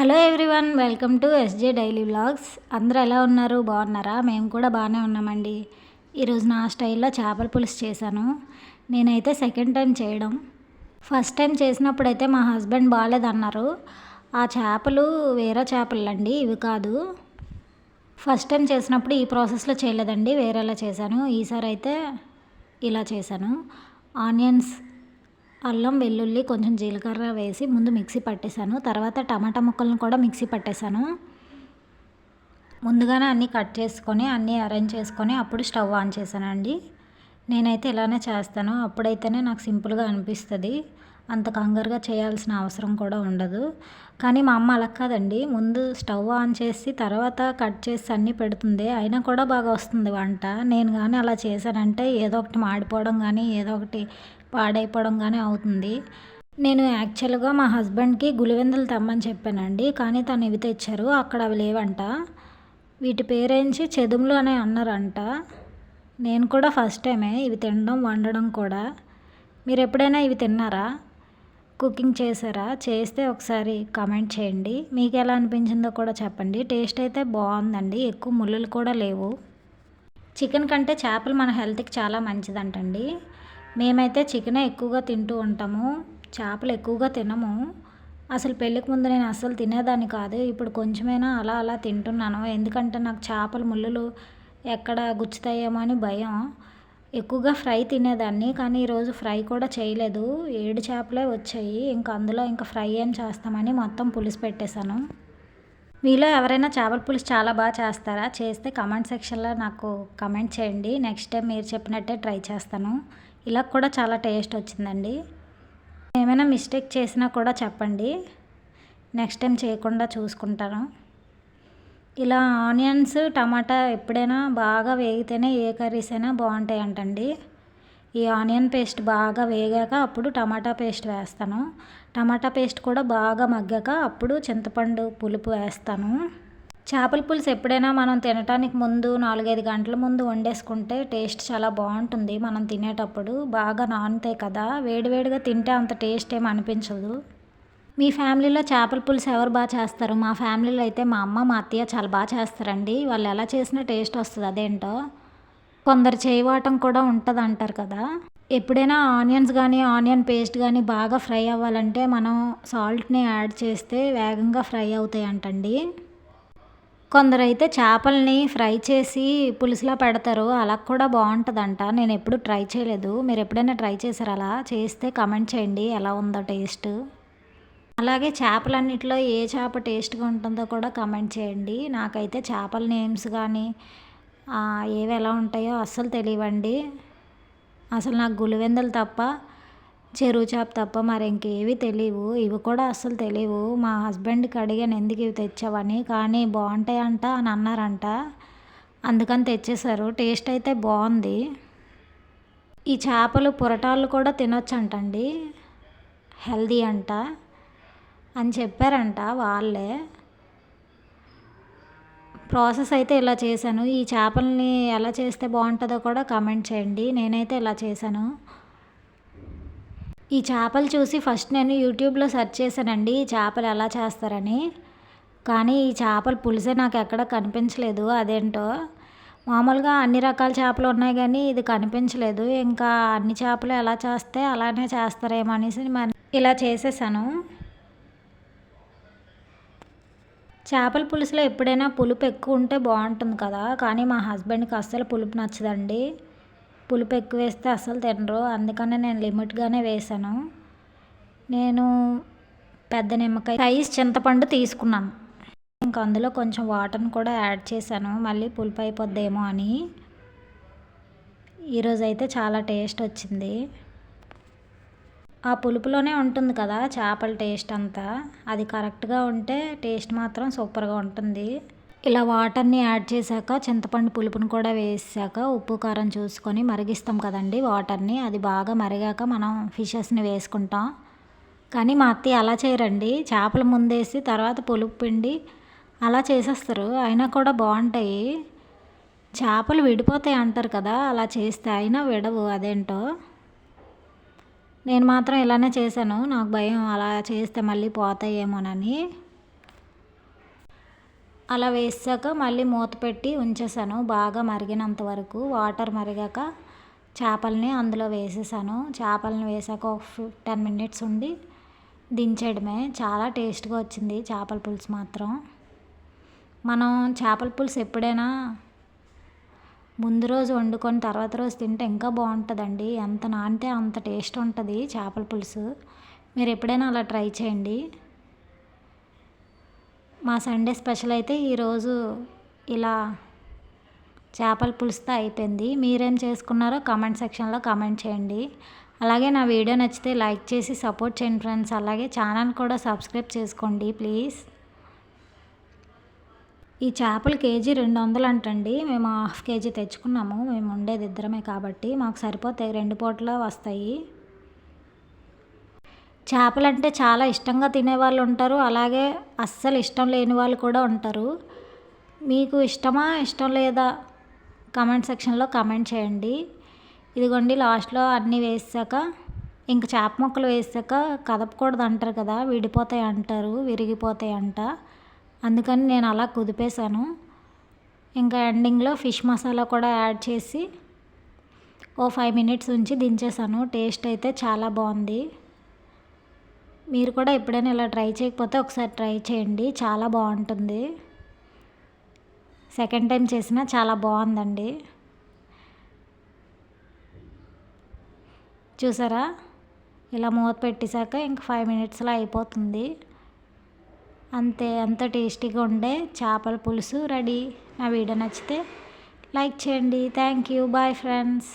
Hello everyone welcome to SJ daily vlogs. అందరూ ఎలా ఉన్నారు? బాగున్నారా? మేము కూడా బాగానే ఉన్నామండి. ఈరోజు నా స్టైల్లో చేపల పులుసు చేశాను. నేనైతే సెకండ్ టైం చేయడం. ఫస్ట్ టైం చేసినప్పుడైతే మా హస్బెండ్ బాగాలేదన్నారు. ఆ చేపలు వేరే చేపలు అండి ఇవి కాదు. ఫస్ట్ టైం చేసినప్పుడు ఈ ప్రాసెస్లో చేయలేదండి వేరేలా చేశాను. ఈసారి అయితే ఇలా చేశాను. ఆనియన్స్ అల్లం వెల్లుల్లి కొంచెం జీలకర్ర వేసి ముందు మిక్సీ పట్టేశాను. తర్వాత టమాటా ముక్కలను కూడా మిక్సీ పట్టేశాను. ముందుగానే అన్నీ కట్ చేసుకొని అన్నీ అరేంజ్ చేసుకొని అప్పుడు స్టవ్ ఆన్ చేశానండి. నేనైతే ఇలానే చేస్తాను. అప్పుడైతేనే నాకు సింపుల్గా అనిపిస్తుంది. అంత కంగారుగా చేయాల్సిన అవసరం కూడా ఉండదు. కానీ మా అమ్మ అలా కాదండి. ముందు స్టవ్ ఆన్ చేసి తర్వాత కట్ చేసి అన్నీ పెడుతుంది అయినా కూడా బాగా వస్తుంది వంట. నేను కానీ అలా చేశానంటే ఏదో ఒకటి మాడిపోవడం కానీ ఏదో ఒకటి పాడైపోవడం కానీ అవుతుంది. నేను యాక్చువల్గా మా హస్బెండ్కి గులివెందులు తెమ్మని చెప్పానండి. కానీ తను ఇవి తెచ్చారు. అక్కడ అవి లేవంట. వీటి పేరేంచి చెదుములు అనే అన్నారంట. నేను కూడా ఫస్ట్ టైమే ఇవి తినడం వండడం కూడా. మీరు ఎప్పుడైనా ఇవి తిన్నారా? కుకింగ్ చేశారా? చేస్తే ఒకసారి కామెంట్ చేయండి. మీకు ఎలా అనిపించిందో కూడా చెప్పండి. టేస్ట్ అయితే బాగుందండి. ఎక్కువ ముళ్ళులు కూడా లేవు. చికెన్ కంటే చేపలు మన హెల్త్కి చాలా మంచిదంటండి. మేమైతే చికెనే ఎక్కువగా తింటూ ఉంటాము. చేపలు ఎక్కువగా తినము. అసలు పెళ్ళికి ముందు నేను అస్సలు తినేదాన్ని కాదు. ఇప్పుడు కొంచెమైనా అలా అలా తింటున్నాను. ఎందుకంటే నాకు చేపలు ముళ్ళులు ఎక్కడ గుచ్చుతాయేమో అని భయం. ఎక్కువగా ఫ్రై తినేదాన్ని కానీ ఈరోజు ఫ్రై కూడా చేయలేదు. ఏడు చేపలే వచ్చాయి. ఇంకా అందులో ఇంకా ఫ్రై ఏం చేస్తామని మొత్తం పులుసు పెట్టేశాను. మీలో ఎవరైనా చేపల పులుసు చాలా బాగా చేస్తారా? చేస్తే కమెంట్ సెక్షన్లో నాకు కమెంట్ చేయండి. నెక్స్ట్ టైం మీరు చెప్పినట్టే ట్రై చేస్తాను. ఇలా కూడా చాలా టేస్ట్ వచ్చిందండి. ఏమైనా మిస్టేక్ చేసినా కూడా చెప్పండి. నెక్స్ట్ టైం చేయకుండా చూసుకుంటాను. ఇలా ఆనియన్స్ టమాటా ఎప్పుడైనా బాగా వేగితేనే ఏ కర్రీస్ అయినా బాగుంటాయి అంటండి ఈ ఆనియన్ పేస్ట్ బాగా వేగాక అప్పుడు టమాటా పేస్ట్ వేస్తాను. టమాటా పేస్ట్ కూడా బాగా మగ్గాక అప్పుడు చింతపండు పులుపు వేస్తాను. చేపల పులుసు ఎప్పుడైనా మనం తినటానికి ముందు నాలుగైదు గంటల ముందు వండేసుకుంటే టేస్ట్ చాలా బాగుంటుంది మనం తినేటప్పుడు. బాగా నానుతాయి కదా వేడివేడిగా తింటే అంత టేస్ట్ ఏమి అనిపించదు. మీ ఫ్యామిలీలో చేపల పులుసు ఎవరు బాగా చేస్తారు? మా ఫ్యామిలీలో అయితే మా అమ్మ మా అత్తయ్య చాలా బాగా చేస్తారండి. వాళ్ళు ఎలా చేసినా టేస్ట్ వస్తుంది. అదేంటో? కొందరు చేయవాటం కూడా ఉంటుంది అంటారు కదా. ఎప్పుడైనా ఆనియన్స్ కానీ ఆనియన్ పేస్ట్ కానీ బాగా ఫ్రై అవ్వాలంటే మనం సాల్ట్ని యాడ్ చేస్తే వేగంగా ఫ్రై అవుతాయి అంటండి కొందరైతే చేపల్ని ఫ్రై చేసి పులుసులా పెడతారు. అలా కూడా బాగుంటుందంట. నేను ఎప్పుడు ట్రై చేయలేదు. మీరు ఎప్పుడైనా ట్రై చేశారు? అలా చేస్తే కమెంట్ చేయండి. ఎలా ఉందో టేస్ట్? అలాగే చేపలన్నిటిలో ఏ చేప టేస్ట్గా ఉంటుందో కూడా కమెంట్ చేయండి. నాకైతే చేపల నేమ్స్ కానీ ఏవి ఎలా ఉంటాయో అస్సలు తెలియవండి. అసలు నాకు గులివెందలు తప్ప చెరువు చేప తప్ప మరి ఇంకేవి తెలియవు. ఇవి కూడా అస్సలు తెలియవు. మా హస్బెండ్కి అడిగాను ఎందుకు ఇవి తెచ్చావని? కానీ బాగుంటాయంట అని అన్నారంట. అందుకని తెచ్చేశారు. టేస్ట్ అయితే బాగుంది. ఈ చేపలు పురటాలు కూడా తినొచ్చంటండి. హెల్దీ అంట. అని చెప్పారంట వాళ్ళే. ప్రాసెస్ అయితే ఇలా చేశాను. ఈ చేపల్ని ఎలా చేస్తే బాగుంటుందో కూడా కామెంట్ చేయండి. నేనైతే ఇలా చేశాను. ఈ చేపలు చూసి ఫస్ట్ నేను యూట్యూబ్లో సెర్చ్ చేశానండి ఈ చేపలు ఎలా చేస్తారని. కానీ ఈ చేపల పులుసే నాకు ఎక్కడ కనిపించలేదు అదేంటో. మామూలుగా అన్ని రకాల చేపలు ఉన్నాయి కానీ ఇది కనిపించలేదు. ఇంకా అన్ని చేపలు ఎలా చేస్తే అలానే చేస్తారేమో అనేసి ఇలా చేసేసాను. చేపల పులుసులో ఎప్పుడైనా పులుపు ఎక్కువ ఉంటే బాగుంటుంది కదా. కానీ మా హస్బెండ్కి అస్సలు పులుపు నచ్చదండి. పులుపు ఎక్కువ వేస్తే అస్సలు తినరు. అందుకనే నేను లిమిట్గానే వేసాను. నేను పెద్ద నిమ్మకాయ సైజ్ చింతపండు తీసుకున్నాను. ఇంకా అందులో కొంచెం వాటర్ని కూడా యాడ్ చేశాను. మళ్ళీ పులుపు అయిపోద్దేమో అని. ఈరోజు అయితే చాలా టేస్ట్ వచ్చింది. ఆ పులుపులోనే ఉంటుంది కదా చేపల టేస్ట్ అంతా. అది కరెక్ట్గా ఉంటే టేస్ట్ మాత్రం సూపర్గా ఉంటుంది. ఇలా వాటర్ని యాడ్ చేశాక చింతపండు పులుపుని కూడా వేసాక ఉప్పు కారం చూసుకొని మరిగిస్తాం కదండి వాటర్ని. అది బాగా మరిగాక మనం ఫిషెస్ని వేసుకుంటాం. కానీ మా అత్తయ్య అలా చేయరండి. చేపలు ముందేసి తర్వాత పులుపు పిండి అలా చేసేస్తారు. అయినా కూడా బాగుంటాయి. చేపలు విడిపోతాయి అంటారు కదా అలా చేస్తే అయినా విడవు అదేంటో. నేను మాత్రం ఇలానే చేశాను. నాకు భయం అలా చేస్తే మళ్ళీ పోతాయేమోనని. అలా వేసాక మళ్ళీ మూత పెట్టి ఉంచేసాను బాగా మరిగినంత వరకు వాటర్ మరిగాక చేపల్ని అందులో వేసేసాను చేపలను వేసాక ఒక టెన్ మినిట్స్ ఉండి దించేయడమే. చాలా టేస్ట్గా వచ్చింది చేపల పులుసు మాత్రం. మనం చేపల పులుసు ఎప్పుడైనా ముందు రోజు వండుకొని తర్వాత రోజు తింటే ఇంకా బాగుంటుందండి. ఎంత నానితే అంత టేస్ట్ ఉంటుంది చేపల పులుసు. మీరు ఎప్పుడైనా అలా ట్రై చేయండి. మా సండే స్పెషల్ అయితే ఈరోజు ఇలా చేపల పులుసుతో అయిపోయింది. మీరేం చేసుకున్నారో కామెంట్ సెక్షన్లో కామెంట్ చేయండి. అలాగే నా వీడియో నచ్చితే లైక్ చేసి సపోర్ట్ చేయండి ఫ్రెండ్స్. అలాగే ఛానల్ కూడా సబ్స్క్రైబ్ చేసుకోండి ప్లీజ్. ఈ చేపలు కేజీ రెండు వందలు అంటండి. మేము హాఫ్ కేజీ తెచ్చుకున్నాము. మేము ఉండేది ఇద్దరమే కాబట్టి మాకు సరిపోతాయి రెండు పూటలు వస్తాయి. చేపలు అంటే చాలా ఇష్టంగా తినేవాళ్ళు ఉంటారు. అలాగే అస్సలు ఇష్టం లేని వాళ్ళు కూడా ఉంటారు. మీకు ఇష్టమా ఇష్టం లేదా కమెంట్ సెక్షన్లో కమెంట్ చేయండి. ఇదిగోండి లాస్ట్లో అన్నీ వేసాక ఇంక చేప ముక్కలు వేసాక కదపకూడదు అంటారు కదా విడిపోతాయి అంటారు విరిగిపోతాయి అంట. అందుకని నేను అలా కుదిపేశాను. ఇంకా ఎండింగ్లో ఫిష్ మసాలా కూడా యాడ్ చేసి ఓ ఫైవ్ మినిట్స్ ఉంచి దించేసాను టేస్ట్ అయితే చాలా బాగుంది. మీరు కూడా ఎప్పుడైనా ఇలా ట్రై చేయకపోతే ఒకసారి ట్రై చేయండి. చాలా బాగుంటుంది. సెకండ్ టైం చేసినా చాలా బాగుందండి. చూసారా? ఇలా మూత పెట్టేశాక ఇంక ఫైవ్ మినిట్స్లో అయిపోతుంది. అంతే అంత టేస్టీగా ఉండే చేపల పులుసు రెడీ. నా వీడియో నచ్చితే లైక్ చేయండి. Thank you. Bye friends.